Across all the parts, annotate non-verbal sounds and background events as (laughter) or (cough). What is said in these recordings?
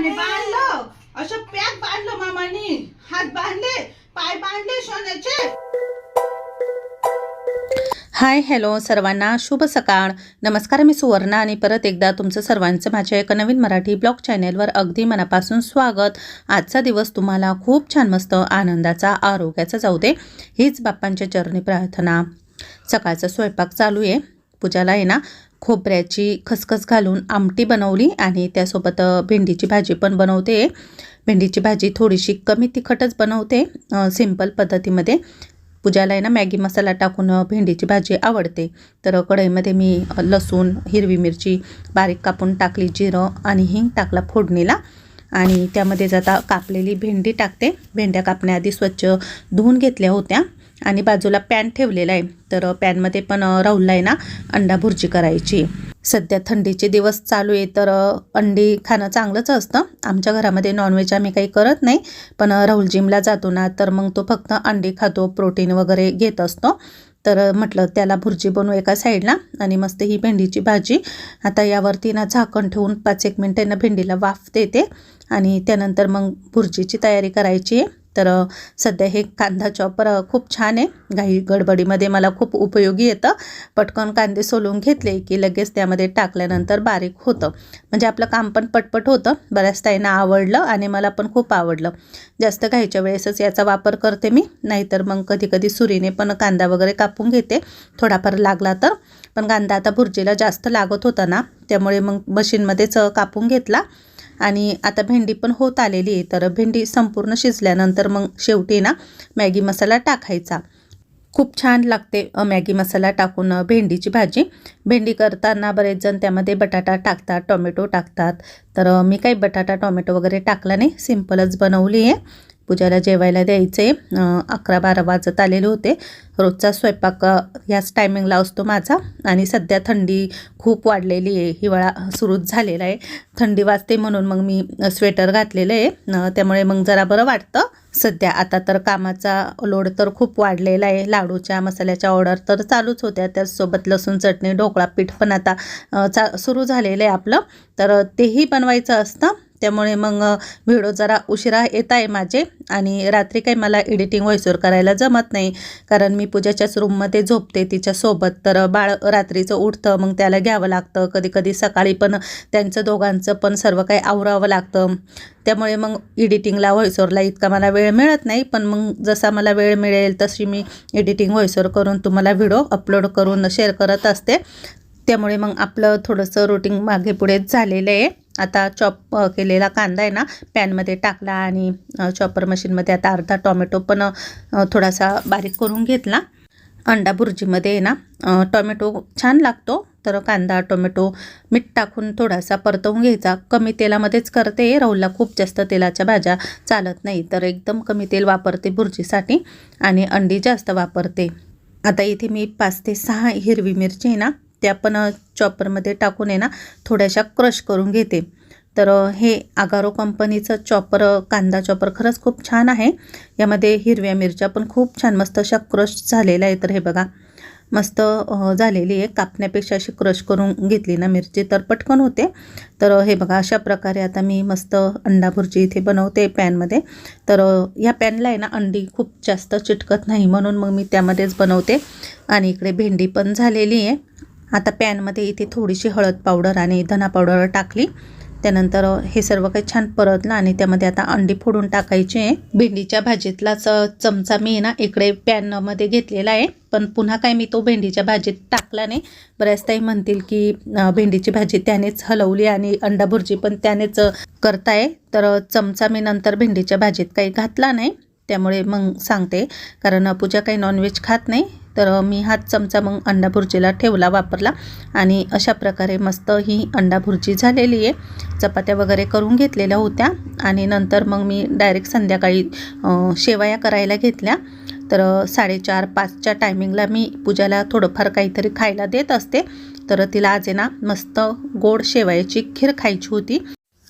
मामाने बांधलं. असं पॅक बांधलं मामाने. हात बांधले पाय बांधले सोन्याचे. हाय हॅलो सर्वांना शुभ सकाळ. नमस्कार मी सुवर्णा आणि परत एकदा तुमचं सर्वांचं माझ्या एका नवीन मराठी ब्लॉग चॅनेलवर अगदी मनापासून स्वागत. आजचा दिवस तुम्हाला खूप छान मस्त आनंदाचा आरोग्याचा जाऊ दे हीच बाप्पांच्या चरणी प्रार्थना. सकाळचा स्वयंपाक चालू आहे. पूजाला आहे ना खोबऱ्याची खसखस घालून आमटी बनवली आणि त्यासोबत भेंडीची भाजी पण बनवते. भेंडीची भाजी थोडीशी कमी तिखटच बनवते सिंपल पद्धतीमध्ये. पूजाला आहे ना मॅगी मसाला टाकून भेंडीची भाजी आवडते. तर कढईमध्ये मी लसूण हिरवी मिरची बारीक कापून टाकली जिरं आणि हिंग टाकला फोडणीला. आणि त्यामध्ये आता कापलेली भेंडी टाकते भेंड्या कापण्याआधी स्वच्छ धुवून घेतल्या होत्या. आणि बाजूला पॅन ठेवलेला आहे. तर पॅनमध्ये पण राहुलला आहे ना अंडा भुर्जी करायची. सध्या थंडीचे दिवस चालू आहे तर अंडी खाणं चांगलंच असतं. आमच्या घरामध्ये नॉनव्हेज आम्ही काही करत नाही पण राहुल जिमला जातो ना तर मग तो फक्त अंडी खातो प्रोटीन वगैरे घेत असतो. तर म्हटलं त्याला भुर्जी बनवू एका साईडला आणि मस्त ही भेंडीची भाजी. आता यावरती ना झाकण ठेवून पाच एक मिनटांना भेंडीला वाफ देते आणि त्यानंतर मग भुर्जीची तयारी करायची आहे. तर सध्या हे कांदा चॉपर खूप छान आहे. घाई गडबडीमध्ये मला खूप उपयोगी येतं. पटकन कांदे सोलून घेतले की लगेच त्यामध्ये टाकल्यानंतर बारीक होतं. म्हणजे आपलं काम पण पटपट होतं. बऱ्याच ताईंना आवडलं आणि मला पण खूप आवडलं. जास्त घाईच्या वेळेसच याचा वापर करते मी. नाहीतर मग कधी कधी सुरीने पण कांदा वगैरे कापून घेते. थोडाफार लागला तर. पण कांदा आता भुर्जीला जास्त लागत होता ना. त्यामुळे मग मशीनमध्येच कापून घेतला. आणि आता भेंडी पण होत आलेली आहे. तर भेंडी संपूर्ण शिजल्यानंतर मग शेवटी ना मॅगी मसाला टाकायचा. खूप छान लागते मॅगी मसाला टाकून भेंडीची भाजी. भेंडी करताना बरेच जण त्यामध्ये बटाटा टाकतात टोमॅटो टाकतात. तर मी काही बटाटा टोमॅटो वगैरे टाकला नाही. सिम्पलच बनवली आहे. पूजाला जेवायला द्यायचे. अकरा बारा वाजत आलेले होते. रोजचा स्वयंपाक याच टायमिंगला असतो माझा. आणि सध्या थंडी खूप वाढलेली आहे. हिवाळा सुरूच झालेला आहे. थंडी वाजते म्हणून मग मी स्वेटर घातलेलं आहे. त्यामुळे मग जरा बरं वाटतं. सध्या आता तर कामाचा लोड तर खूप वाढलेला आहे. लाडूच्या मसाल्याच्या ऑर्डर तर चालूच होत्या. त्याचसोबत लसूण चटणी ढोकळा पीठ पण आता चा सुरू झालेलं आहे आपलं. तर तेही बनवायचं असतं. त्यामुळे मग व्हिडिओ जरा उशिरा येत आहे माझे आणि रात्री काही मला एडिटिंग व्हॉइसवर करायला जमत नाही. कारण मी पूजाच्याच रूममध्ये झोपते तिच्यासोबत तर बाळ रात्रीचं उठतं मग त्याला घ्यावं लागतं. कधी कधी सकाळी पण त्यांचं दोघांचं पण सर्व काही आवरावं लागतं. त्यामुळे मग एडिटिंगला व्हॉइसवरला इतका मला वेळ मिळत नाही. पण मग जसा मला वेळ मिळेल तशी मी एडिटिंग व्हॉइसवर करून तुम्हाला व्हिडिओ अपलोड करून शेअर करत असते. त्यामुळे मग आपलं थोडंसं रुटीन मागे पुढेच झालेलं आहे. आता चॉप केलेला कांदा आहे ना पॅनमध्ये टाकला आणि चॉपर मशीनमध्ये आता अर्धा टॉमॅटो पण थोडासा बारीक करून घेतला. अंडा भुर्जीमध्ये आहे ना टॉमॅटो छान लागतो. तर कांदा टोमॅटो मीठ टाकून थोडासा परतवून घ्यायचा. कमी तेलामध्येच करते. राहुलला खूप जास्त तेलाच्या भाज्या चालत नाही. तर एकदम कमी तेल वापरते भुर्जीसाठी आणि अंडी जास्त वापरते. आता इथे मी पाच ते सहा हिरवी मिरची आहे ना त्या पण चॉपरमध्ये टाकून आहे ना थोड्याशा क्रश करून घेते. तर हे आगारो कंपनीचं चॉपर कांदा चॉपर खरंच खूप छान आहे. यामध्ये हिरव्या मिरच्या पण खूप छान मस्त अशा क्रश झालेल्या आहे तर हे बघा मस्त झालेली आहे. कापण्यापेक्षा अशी क्रश करून घेतली ना मिरची तर पटकन होते. तर हे बघा अशा प्रकारे आता मी मस्त अंडा भुर्जी इथे बनवते पॅनमध्ये. तर या पॅनला आहे ना अंडी खूप जास्त चिटकत नाही. म्हणून मग मी त्यामध्येच बनवते. आणि इकडे भेंडी पण झालेली आहे. आता पॅनमध्ये इथे थोडीशी हळद पावडर आणि धना पावडर टाकली. त्यानंतर हे सर्व काही छान परतलं आणि त्यामध्ये आता अंडी फोडून टाकायचे. आहे भेंडीच्या भाजीतलाच चमचा मी ना इकडे पॅनमध्ये घेतलेला आहे. पण पुन्हा काय मी तो भेंडीच्या भाजीत टाकला नाही. बऱ्याच ताई म्हणतील की भेंडीची भाजी त्यानेच हलवली आणि अंडा भुर्जी पण त्यानेच करताय. तर चमचा मी नंतर भेंडीच्या भाजीत काही घातला नाही. त्यामुळे मग सांगते. कारण पूजा काही नॉनव्हेज खात नाही. तर मी हाच चमचा मग अंडा भुर्जीला ठेवला वापरला. आणि अशा प्रकारे मस्त ही अंडा भुर्जी झालेली आहे. चपात्या वगैरे करून घेतलेल्या होत्या. आणि नंतर मग मी डायरेक्ट संध्याकाळी शेवया करायला घेतल्या. तर साडेचार पाचच्या टायमिंगला मी पूजाला थोडंफार काहीतरी खायला देत असते. तर तिला आज आहे ना मस्त गोड शेवयाची खीर खायची होती.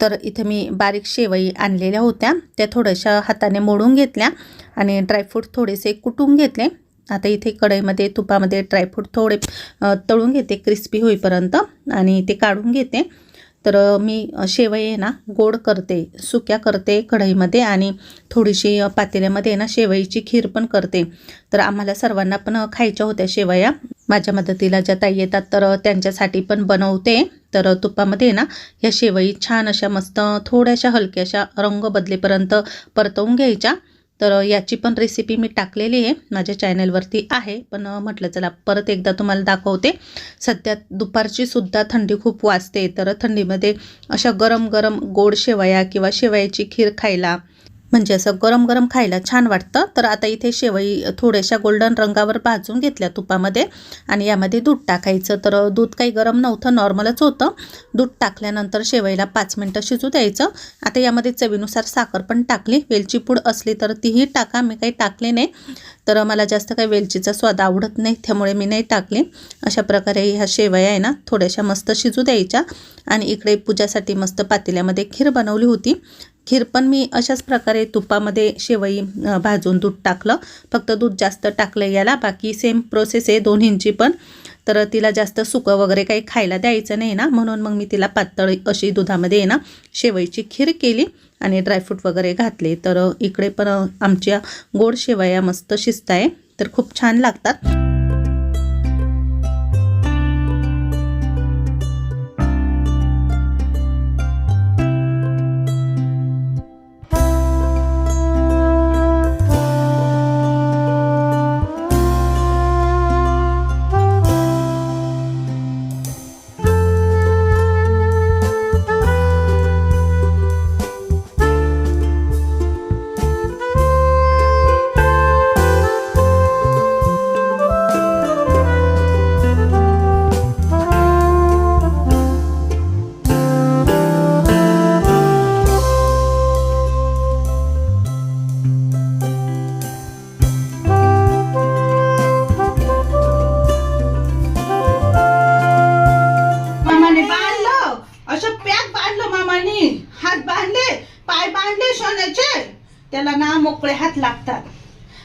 तर इथे मी बारीक शेवई आणलेल्या होत्या. त्या थोड्याशा हाताने मोडून घेतल्या. आणि ड्रायफ्रूट थोडेसे कुटून घेतले. आता इथे कढईमध्ये तुपामध्ये ड्रायफ्रूट थोडे तळून घेते क्रिस्पी होईपर्यंत आणि ते काढून घेते. तर मी शेवई आहे ना गोड करते सुक्या करते कढईमध्ये आणि थोडीशी पातेल्यामध्ये आहे ना शेवईची खीर पण करते. तर आम्हाला सर्वांना पण खायच्या होत्या शेवया. माझ्या मदतीला ज्या ताई येतात तर त्यांच्यासाठी पण बनवते. तर तुपामध्ये आहे ना ह्या शेवई छान अशा मस्त थोड्याशा हलक्याशा रंग बदलेपर्यंत परतवून घ्यायच्या. तर याची पण रेसिपी मी टाकलेली आहे. माझ्या चॅनलवरती आहे. पण म्हटलं चला परत एकदा तुम्हाला दाखवते. सध्या दुपारची सुद्धा थंडी खूप वाजते. तर थंडीमध्ये अशा गरम गरम गोड शेवया किंवा शेवयाची खीर खायला म्हणजे असं गरम गरम खायला छान वाटतं. तर आता इथे शेवई थोड्याशा गोल्डन रंगावर भाजून घेतल्या तुपामध्ये आणि यामध्ये दूध टाकायचं. तर दूध काही गरम नव्हतं नॉर्मलच होतं. दूध टाकल्यानंतर शेवईला पाच मिनटं शिजू द्यायचं. आता यामध्ये चवीनुसार साखर पण टाकली. वेलची पूड असली तर तीही टाका. मी काही टाकले नाही. तर मला जास्त काही वेलचीचा स्वाद आवडत नाही त्यामुळे मी नाही टाकली. अशा प्रकारे ह्या शेवया आहे ना थोड्याशा मस्त शिजू द्यायच्या. आणि इकडे पूजासाठी मस्त पातेल्यामध्ये खीर बनवली होती. खीर पण मी अशाच प्रकारे तुपामध्ये शेवई भाजून दूध टाकलं. फक्त दूध जास्त टाकलं याला. बाकी सेम प्रोसेस आहे दोन्हींची पण. तर तिला जास्त सुकं वगैरे काही खायला द्यायचं नाही ना. म्हणून मग मी तिला पातळ अशी दुधामध्ये आहे ना शेवईची खीर केली आणि ड्रायफ्रूट वगैरे घातले. तर इकडे पण आमच्या गोड शेवया मस्त शिजत आहे तर खूप छान लागतात.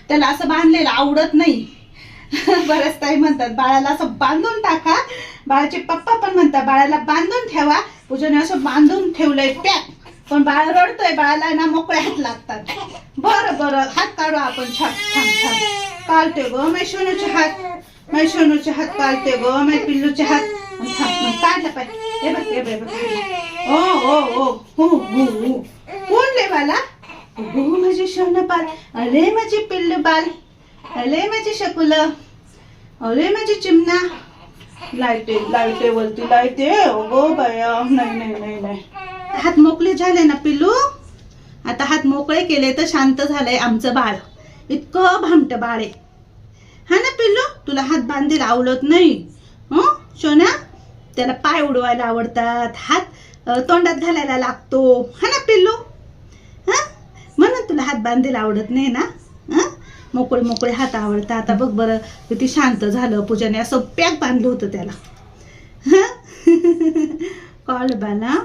त्याला असं बांधलेलं आवडत नाही. (laughs) बरंच ताई म्हणतात बाळाला असं बांधून टाका. बाळाचे पप्पा पण म्हणतात बाळाला बांधून ठेवा. पूजाने असं बांधून ठेवलंय पॅक पण बाळ रडतोय बाळाला ना मोकळे हात लागतात. बरं बरं हात काढू आपण. छान छान छान. काढते ग मैशोनूचे हात. मैशोनूचे हात पाळते ग मै पिल्लूचे हात. काढलं पाहिजे. हे बघ हे बघ, ओ ओ ओ. हो हो हो. कोण लेवाला हो माझे सोनं बाल अरे माझे पिल्लू बाल अरे माझे शकुल अरे माझे चिमणा. लाईटे लाईटे वरती लाईटे अगो बाया. नाही नाही नाही नाही. हात मोकळे झाले ना पिल्लू? आता हात मोकळे केले तर शांत झालंय आमचं बाळ. इतकं भामट बाळ आहे. हा ना पिल्लू? तुला हात बांधील आवडत नाही. हं? त्याला पाय उडवायला आवडतात. हात तोंडात घालायला लागतो. हा ना पिल्लू? हा? म्हणून तुला हात बांधायला आवडत नाही ना? मोकळे मोकळे हात आवडतं आता बघ बरं किती शांत झालं पूजाने. असं पॅक बांधलं होतं त्याला. कॉल बाला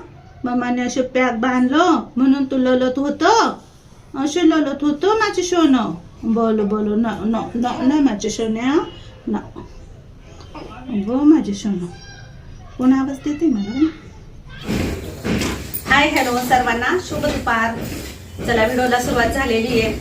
मम्माने असं पॅक बांधलं. म्हणून तू ललत होतं. असं ललत होतं माझे सोनं. बोलो बोलो. न न न न माझे सोन्या न. गो माझे सोनं. कोण आवाज देते मला? हाय हॅलो सर्वांना. शुभ दुपार. चला व्हिडिओला सुरुवात झालेली आहे.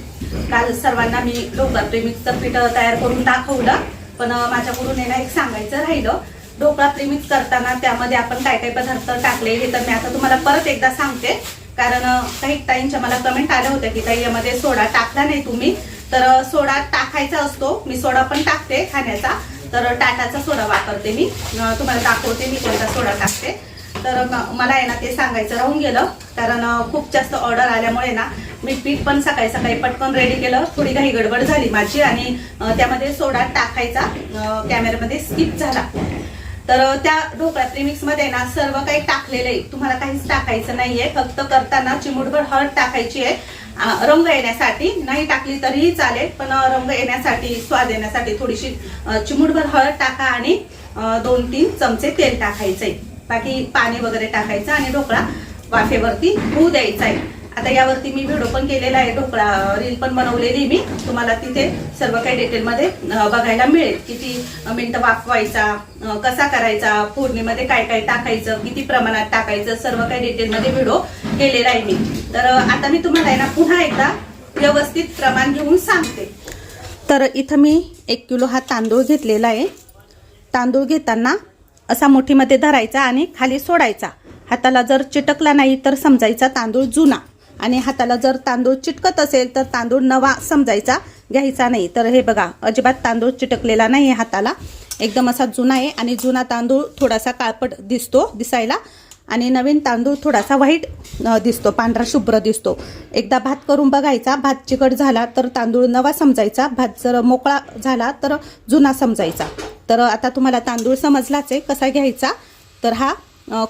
काल सर्वांना मी ढोकळा प्रेमिक्सचं पीठ तयार करून दाखवलं पण माझ्याकडून आहे एक सांगायचं राहिलं. ढोकळा प्रेमिक्स करताना त्यामध्ये आपण काय काय पदार्थ टाकले हे तर मी आता तुम्हाला परत एकदा सांगते. कारण काही ताईंच्या मला कमेंट आल्या होत्या की ताई यामध्ये सोडा टाकला नाही तुम्ही. तर सोडा टाकायचा असतो. मी सोडा पण टाकते खाण्याचा. तर टाटाचा सोडा वापरते मी. तुम्हाला दाखवते मी कोणता सोडा टाकते. तर मला आहे ना ते सांगायचं राहून गेलं. कारण खूप जास्त ऑर्डर आल्यामुळे ना मी पीठ पण सकाळी सकाळी पटकन रेडी केलं. थोडी काही गडबड झाली माझी आणि त्यामध्ये सोडा टाकायचा कॅमेऱ्यामध्ये स्किप झाला. तर त्या ढोकळा प्रिमिक्समध्ये ना सर्व काही टाकलेलं आहे. तुम्हाला काहीच टाकायचं नाहीये. फक्त करताना चिमुटभर हळद टाकायची आहे. रंग येण्यासाठी. नाही टाकली तरीही चालेल पण रंग येण्यासाठी स्वाद येण्यासाठी थोडीशी चिमुटभर हळद टाका आणि दोन तीन चमचे तेल टाकायचे बाकी पाणी वगैरे टाकायचं आणि ढोकळा वाफेवरती होऊ द्यायचा आहे. आता यावरती मी व्हिडिओ पण केलेला आहे. ढोकळा रील पण बनवलेली मी. तुम्हाला तिथे सर्व काही डिटेलमध्ये बघायला मिळेल. किती मिनटं वाफवायचा कसा करायचा फोडणीमध्ये काय काय टाकायचं किती प्रमाणात टाकायचं सर्व काही डिटेलमध्ये व्हिडिओ केलेला आहे मी. तर आता मी तुम्हाला आहे ना पुन्हा एकदा व्यवस्थित प्रमाण घेऊन सांगते. तर इथं मी एक किलो हा तांदूळ घेतलेला आहे. तांदूळ घेताना असा मुठीमध्ये धरायचा आणि खाली सोडायचा. हाताला जर चिटकला नाही तर समजायचा तांदूळ जुना. आणि हाताला जर तांदूळ चिटकत असेल तर तांदूळ नवा समजायचा घ्यायचा नाही. तर हे बघा अजिबात तांदूळ चिटकलेला नाही आहे हाताला. एकदम असा जुना आहे आणि जुना तांदूळ थोडासा काळपट दिसतो दिसायला. आणि नवीन तांदूळ थोडासा व्हाईट दिसतो पांढरा शुभ्र दिसतो. एकदा भात करून बघायचा भात चिकट झाला तर तांदूळ नवा समजायचा भात जर मोकळा झाला तर जुना समजायचा. तर आता तुम्हाला तांदूळ समजलाच आहे कसा घ्यायचा? तर हा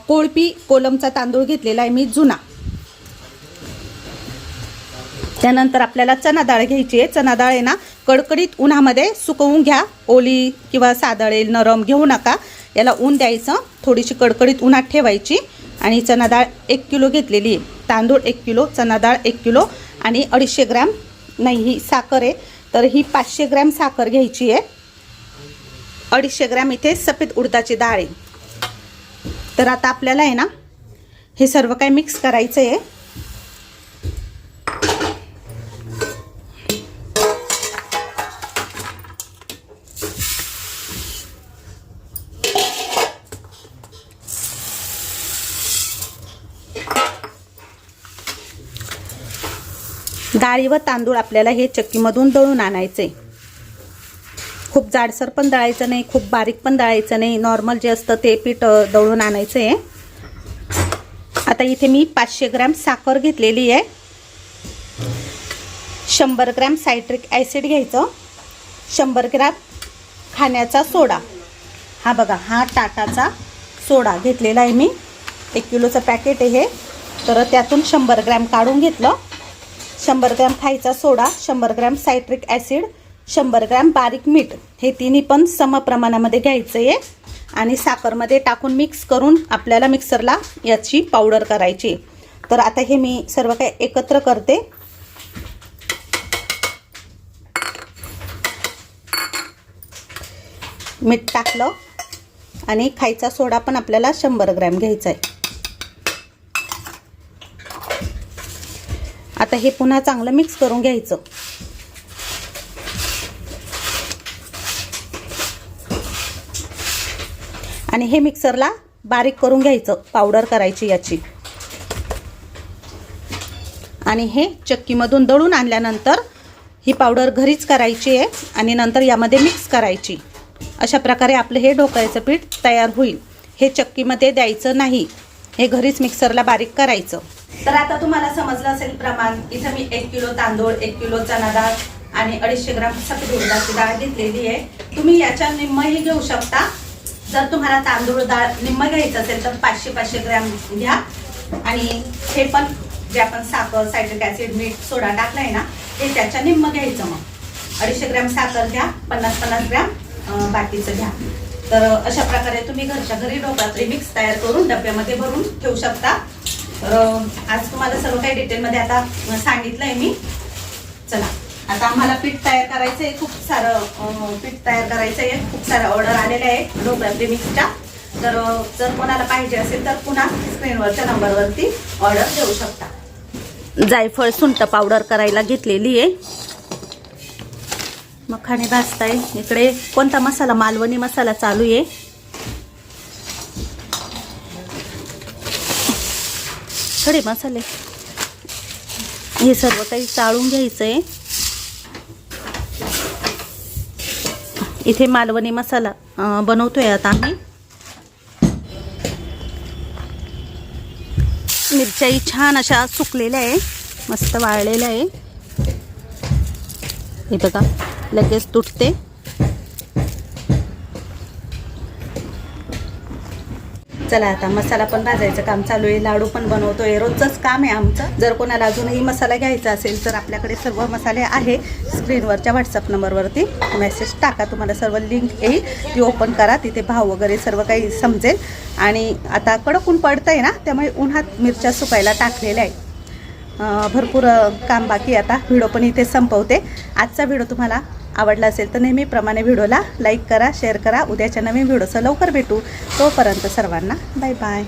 कोळपी कोलमचा तांदूळ घेतलेला आहे मी जुना. त्यानंतर आपल्याला चना डाळ घ्यायची आहे. चना डाळ आहे ना कडकडीत उन्हामध्ये सुकवून घ्या. ओली किंवा सादळेल नरम घेऊ नका. याला ऊन द्यायचं थोडीशी कडकडीत उन्हात ठेवायची. आणि चना डाळ एक किलो घेतलेली आहे. तांदूळ एक किलो चना डाळ एक किलो आणि अडीचशे ग्रॅम नाही ही साखर आहे. तर ही पाचशे ग्रॅम साखर घ्यायची आहे. अडीचशे ग्रॅम इथे सफेद उडदाची डाळ आहे. तर आता आपल्याला आहे ना हे सर्व काही मिक्स करायचं आहे डाळी व तांदूळ आपल्याला हे चक्कीमधून दळून आणायचे खूप जाडसर पण दळायचं नाही खूप बारीक पण दळायचं नाही. नॉर्मल जे असतं ते पीठ दळून आणायचं आहे आता इथे मी पाचशे ग्रॅम साखर घेतलेली आहे. शंभर ग्रॅम सायट्रिक ॲसिड घ्यायचं. शंभर ग्रॅम खाण्याचा सोडा. हा बघा हा टाटाचा सोडा घेतलेला आहे मी. एक किलोचं पॅकेट आहे हे. तर त्यातून शंभर ग्रॅम काढून घेतलं. शंभर ग्रॅम खायचा सोडा शंभर ग्रॅम सायट्रिक ॲसिड शंभर ग्रॅम बारीक मीठ. हे तिन्ही पण सम प्रमाणामध्ये घ्यायचं आहे आणि साखरमध्ये टाकून मिक्स करून आपल्याला मिक्सरला याची पावडर करायची. तर आता हे मी सर्व काही एकत्र करते. मीठ टाकलं. आणि खायचा सोडा पण आपल्याला शंभर ग्रॅम घ्यायचा आहे आता हे पुन्हा चांगलं मिक्स करून घ्यायचं. आणि हे मिक्सरला बारीक करून घ्यायचं पावडर करायची याची. आणि हे चक्कीमधून दळून आणल्यानंतर ही पावडर घरीच करायची आहे आणि नंतर यामध्ये मिक्स करायची. अशा प्रकारे आपलं हे ढोकळ्याचं पीठ तयार होईल. हे चक्कीमध्ये द्यायचं नाही. हे घरीच मिक्सरला बारीक करायचं. तर आता तुम्हाला समजलं असेल प्रमाण. इथं मी एक किलो तांदूळ एक किलो चना डाळ आणि अडीचशे ग्राम सफेद उडदाची डाळ घेतलेली आहे. तुम्ही याच्या निम्मही घेऊ शकता. जर तुम्हाला तांदूळ डाळ निम्म घ्यायचं असेल तर पाचशे पाचशे ग्रॅम घ्या. आणि हे पण जे आपण साखर सायट्रिक ॲसिड मीठ सोडा टाकलाय ना हे त्याच्या निम्म घ्यायचं मग. अडीचशे ग्रॅम साखर घ्या पन्नास पन्नास ग्रॅम बाकीचं घ्या. तर अशा प्रकारे तुम्ही घरच्या घरी ढोकळा मिक्स तयार करून डब्यामध्ये भरून ठेवू शकता. तर आज तुम्हाला सर्व काही डिटेलमध्ये आता सांगितलं सांगितलंय मी. चला. आता आम्हाला पीठ तयार करायचं आहे खूप सारं पीठ तयार करायचं आहे खूप सारा ऑर्डर आलेल्या आहे ढोकळ्यातली मिक्सच्या तर जर कोणाला पाहिजे असेल तर पुन्हा स्क्रीनवरच्या नंबरवरती ऑर्डर देऊ शकता. जायफळ सुंठ पावडर करायला घेतलेली आहे. मखाणे भाजताय. इकडे कोणता मसाला? मालवणी मसाला चालू आहे. खडे मसाले. हे सर्व काही चाळून घ्यायचं आहे इथे मालवणी मसाला बनवतो बनवतोय आता आम्ही. मिरच्याही छान अशा सुकलेल्या आहे मस्त वाळलेल्या आहे. हे बघा लगेच तुटते. चला आता मसाला पण भाजायचं काम चालू आहे. लाडू पण बनवतोय. रोजचंच काम आहे आमचं. जर कोणाला अजूनही मसाला घ्यायचा असेल तर आपल्याकडे सर्व मसाले आहे. स्क्रीनवरच्या व्हॉट्सअप नंबरवरती मेसेज टाका. तुम्हाला सर्व लिंक येईल. ती ओपन करा. तिथे भाव वगैरे सर्व काही समजेल. आणि आता कडक ऊन पडतंय ना त्यामुळे उन्हात मिरच्या सुकायला टाकलेल्या आहे भरपूर काम बाकी आता. व्हिडिओ पण इथे संपवते. आजचा व्हिडिओ तुम्हाला आवडला असेल तर नेहमीप्रमाणे व्हिडिओला लाईक करा शेअर करा. उद्याच्या नवीन व्हिडिओचं लवकर भेटू. तोपर्यंत सर्वांना बाय बाय